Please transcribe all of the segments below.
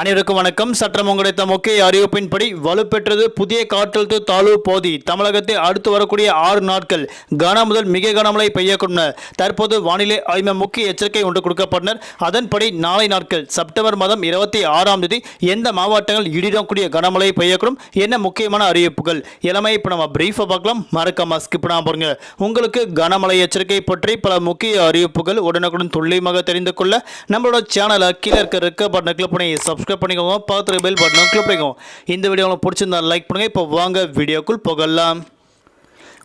அனைவருக்கும் வணக்கம். சற்றம் கிடைத்த முக்கிய அறிவிப்பின்படி வலுப்பெற்றது புதிய காற்றழுத்த தாழ்வு போதி தமிழகத்தில் அடுத்து வரக்கூடிய ஆறு நாட்கள் கன முதல் மிக கனமழை பெய்யக்கூடும். தற்போது வானிலை ஆய்வு முக்கிய எச்சரிக்கை ஒன்று கொடுக்கப்பட்டனர். அதன்படி நாளை நாட்கள் செப்டம்பர் மாதம் இருபத்தி ஆறாம் தேதி எந்த மாவட்டங்கள் இடிடக்கூடிய கனமழை பெய்யக்கூடும் என்ன முக்கியமான அறிவிப்புகள்? எல்லாமே இப்போ நம்ம பிரீஃபாக பார்க்கலாம். மறக்காம ஸ்கிப் நான் பாருங்க. உங்களுக்கு கனமழை எச்சரிக்கை பற்றி பல முக்கிய அறிவிப்புகள் உடனுக்குடன் துல்லியமாக தெரிந்து கொள்ள நம்மளோட சேனலை கீழே இருக்க இருக்க பட்டனை கிளிக் பண்ணி சப்ஸ்கிரைப் பண்ணிக்கோங்க பக்கத்தில் பெல் பட்டனும் கிளிக் பண்ணிக்கோங்க. இந்த வீடியோ உங்களுக்கு பிடிச்சிருந்தா லைக் பண்ணுங்கள் இப்போ வாங்க வீடியோக்குள் போகலாம்.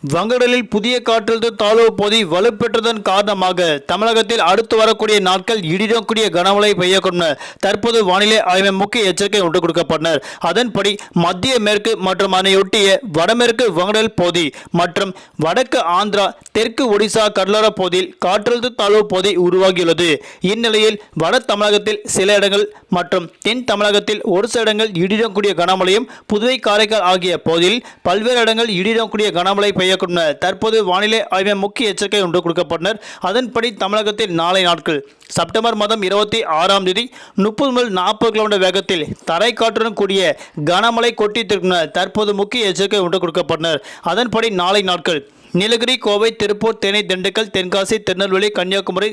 வங்கடலில் புதிய காற்றழுத்த தாழ்வு பகுதி வலுப்பெற்றதன் காரணமாக தமிழகத்தில் அடுத்து வரக்கூடிய நாட்கள் இடிடக்கூடிய கனமழை பெய்யக்கூடும் தற்போது வானிலை ஆய்வு முக்கிய எச்சரிக்கை ஒன்று கொடுக்கப்பட்டனர். அதன்படி மத்திய மேற்கு மற்றும் அதனையொட்டிய வடமேற்கு வங்கடல் பகுதி மற்றும் வடக்கு ஆந்திரா தெற்கு ஒடிசா கடலோர பகுதியில் காற்றழுத்த தாழ்வு பகுதி உருவாகியுள்ளது. இந்நிலையில் வட தமிழகத்தில் சில இடங்கள் மற்றும் தென் தமிழகத்தில் ஒரு சில இடங்கள் இடிடக்கூடிய கனமழையும் புதுவை காரைக்கால் ஆகிய பகுதியில் பல்வேறு இடங்கள் இடிடக்கூடிய கனமழை பெய்ய என தற்போது வானிலை ஆய்வு முக்கிய எச்சரிக்கை ஒன்று கொடுக்கப்பட்டனர். அதன்படி தமிழகத்தில் நாளை நாட்கள் செப்டம்பர் மாதம் இருபத்தி ஆறாம் தேதி முப்பது முதல் நாற்பது கிலோமீட்டர் வேகத்தில் தரை காற்றுடன் கூடிய கனமழை கொட்டி தற்போது முக்கிய எச்சரிக்கை ஒன்று கொடுக்கப்பட்டனர். அதன்படி நாளை நாட்கள் நீலகிரி கோவை திருப்பூர் தேனி திண்டுக்கல் தென்காசி திருநெல்வேலி கன்னியாகுமரி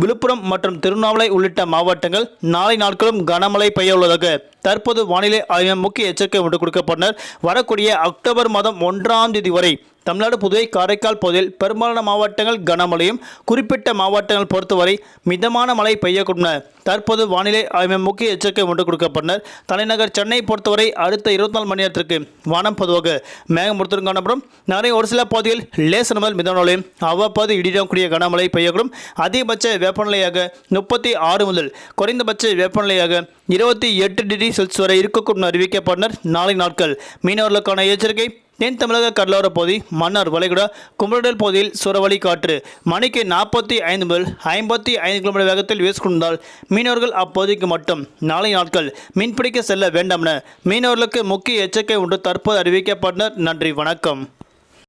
விழுப்புரம் மற்றும் திருவண்ணாமலை உள்ளிட்ட மாவட்டங்கள் நாளை நாட்களும் கனமழை பெய்ய உள்ளதாக தற்போது வானிலை ஆய்வு முக்கிய எச்சரிக்கை ஒன்று கொடுக்கப்பட்டனர். வரக்கூடிய அக்டோபர் மாதம் ஒன்றாம் தேதி வரை தமிழ்நாடு புதுவை காரைக்கால் பகுதியில் பெரும்பாலான மாவட்டங்கள் கனமழையும் குறிப்பிட்ட மாவட்டங்கள் பொறுத்தவரை மிதமான மழை பெய்யக்கூடும் தற்போது வானிலை ஆய்வு முக்கிய எச்சரிக்கை ஒன்று கொடுக்கப்பட்டனர். தலைநகர் சென்னை பொறுத்தவரை அடுத்த இருபத்தி நாலு மணி நேரத்திற்கு வானம் பொதுவாக மேகமூர்த்தம் காணப்படும். நிறைய ஒரு சில பகுதியில் லேசர் முதல் மிதமான அவ்வப்போது இடிடக்கூடிய கனமழை பெய்யக்கூடும். அதிகபட்ச வெப்பநிலையாக முப்பத்தி ஆறு முதல் குறைந்தபட்ச வெப்பநிலையாக இருபத்தி எட்டு டிகிரி செல்சியஸ் வரை இருக்கக்கூடும் அறிவிக்கப்பட்டனர். நாளை நாட்கள் மீனவர்களுக்கான எச்சரிக்கை. தென் தமிழக கடலோர பகுதி மன்னார் வளைகுடா குமரடல் பகுதியில் சுரவழி காற்று மணிக்கு நாற்பத்தி ஐந்து முதல் ஐம்பத்தி ஐந்து கிலோமீட்டர் வேகத்தில் வீசிக்கொண்டால் மீனவர்கள் அப்பகுதிக்கு மட்டும் நாளை நாட்கள் மீன்பிடிக்க செல்ல வேண்டாம் என மீனவர்களுக்கு முக்கிய எச்சரிக்கை ஒன்று தற்போது அறிவிக்கப்பட்டனர். நன்றி வணக்கம்.